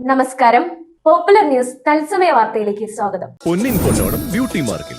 നമസ്കാരം. Popular news തത്സമയ വാർത്തയിലേക്ക് സ്വാഗതം. പൊന്നിൻ ബ്യൂട്ടി മാർക്കിൽ.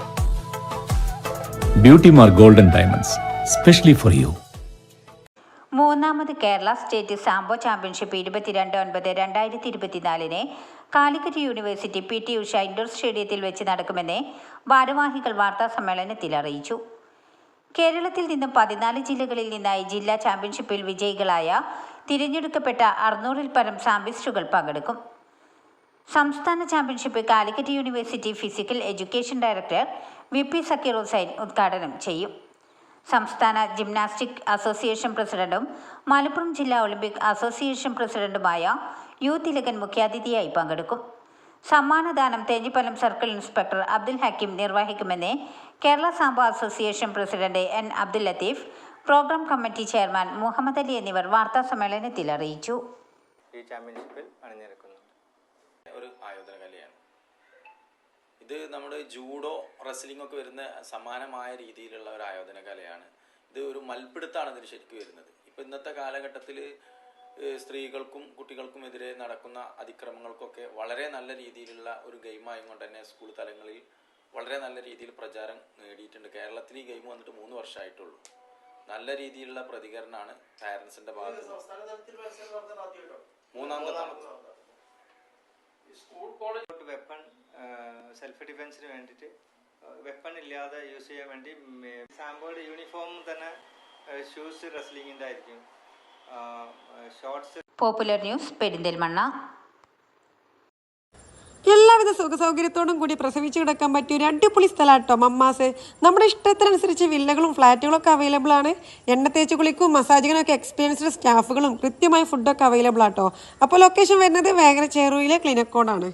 Beauty mark golden diamonds specially for you. മൂന്നാമത് കേരള സ്റ്റേറ്റ് സാംബോ ചാമ്പ്യൻഷിപ്പ് ഇരുപത്തിരണ്ട് ഒൻപത് രണ്ടായിരത്തി ഇരുപത്തിനാലിന് Calicut university P T Usha indoor സ്റ്റേഡിയത്തിൽ വെച്ച് നടക്കുമെന്ന് ഭാരവാഹികൾ വാർത്താ സമ്മേളനത്തിൽ അറിയിച്ചു. കേരളത്തിൽ നിന്നും പതിനാല് ജില്ലകളിൽ നിന്നായി ജില്ലാ ചാമ്പ്യൻഷിപ്പിൽ വിജയികളായ തിരഞ്ഞെടുക്കപ്പെട്ട അറുന്നൂറിൽ പരം സാമ്പിസ്റ്റുകൾ പങ്കെടുക്കും. സംസ്ഥാന championship Calicut university physical education director V P Zakir Hussain ഉദ്ഘാടനം ചെയ്യും. സംസ്ഥാന ജിംനാസ്റ്റിക് അസോസിയേഷൻ പ്രസിഡന്റും മലപ്പുറം ജില്ലാ ഒളിമ്പിക് അസോസിയേഷൻ പ്രസിഡന്റുമായ യു തിലകൻ മുഖ്യാതിഥിയായി പങ്കെടുക്കും. സമ്മാനദാനം Thenhipalam circle inspector Abdul Hakeem നിർവഹിക്കുമെന്ന് Kerala sambo association president N Abdul Latheef programme committee chairman Muhammad Ali എന്നിവർ വാർത്താ സമ്മേളനത്തിൽ അറിയിച്ചു. ഈ ചാമ്പ്യൻഷിപ്പിൽ അണിനിരക്കുന്നുണ്ട് ഒരു ആയോധന കലയാണ്. ഇത് നമ്മുടെ ജൂഡോ റെസ്ലിംഗ് ഒക്കെ വരുന്ന സമാനമായ രീതിയിലുള്ള ഒരു ആയോധന കലയാണ്. ഇത് ഒരു മൽപ്പിടുത്താണ് ഇതിന് ശരിക്കും വരുന്നത്. ഇപ്പം ഇന്നത്തെ കാലഘട്ടത്തിൽ സ്ത്രീകൾക്കും കുട്ടികൾക്കും എതിരെ നടക്കുന്ന അതിക്രമങ്ങൾക്കൊക്കെ വളരെ നല്ല രീതിയിലുള്ള ഒരു ഗെയിമായും കൊണ്ട് തന്നെ സ്കൂൾ തലങ്ങളിൽ വളരെ നല്ല രീതിയിൽ പ്രചാരം നേടിയിട്ടുണ്ട്. കേരളത്തിൽ ഈ ഗെയിം വന്നിട്ട് മൂന്ന് വർഷമായിട്ടുള്ളൂ. നല്ല രീതിയിലുള്ള പ്രതികരണമാണ് പാരൻസിന്റെ ഭാഗത്ത് മൂന്നാം മൂന്നാമത്തെ തവണ വെപ്പൺ സെൽഫ് ഡിഫെൻസിന് വേണ്ടിയിട്ട് വെപ്പൺ ഇല്ലാതെ യൂസ് ചെയ്യാൻ വേണ്ടി സാമ്പോയുടെ യൂണിഫോം തന്നെ ഷൂസ് റെസ്ലിങ്ങിന്റെ ആയിരിക്കും. Shorts popular news Perinthalmanna. എല്ലാവിധ സുഖ സൗകര്യത്തോടും കൂടി പ്രസവിച്ചു കിടക്കാൻ പറ്റിയ ഒരു അടിപൊളി സ്ഥലമാട്ടോ മമ്മാസ്. നമ്മുടെ ഇഷ്ടത്തിനനുസരിച്ച് വില്ലകളും ഫ്ലാറ്റുകളും ഒക്കെ അവൈലബിൾ ആണ്. എണ്ണ തേച്ച് കുളിക്കും മസാജിങ്ങിനൊക്കെ എക്സ്പീരിയൻസ്ഡ് സ്റ്റാഫുകളും കൃത്യമായ ഫുഡൊക്കെ അവൈലബിൾ ആട്ടോ. അപ്പോൾ ലൊക്കേഷൻ വരുന്നത് വേഗന ചേറൂയിലെ ക്ലിനിക്കോടാണ്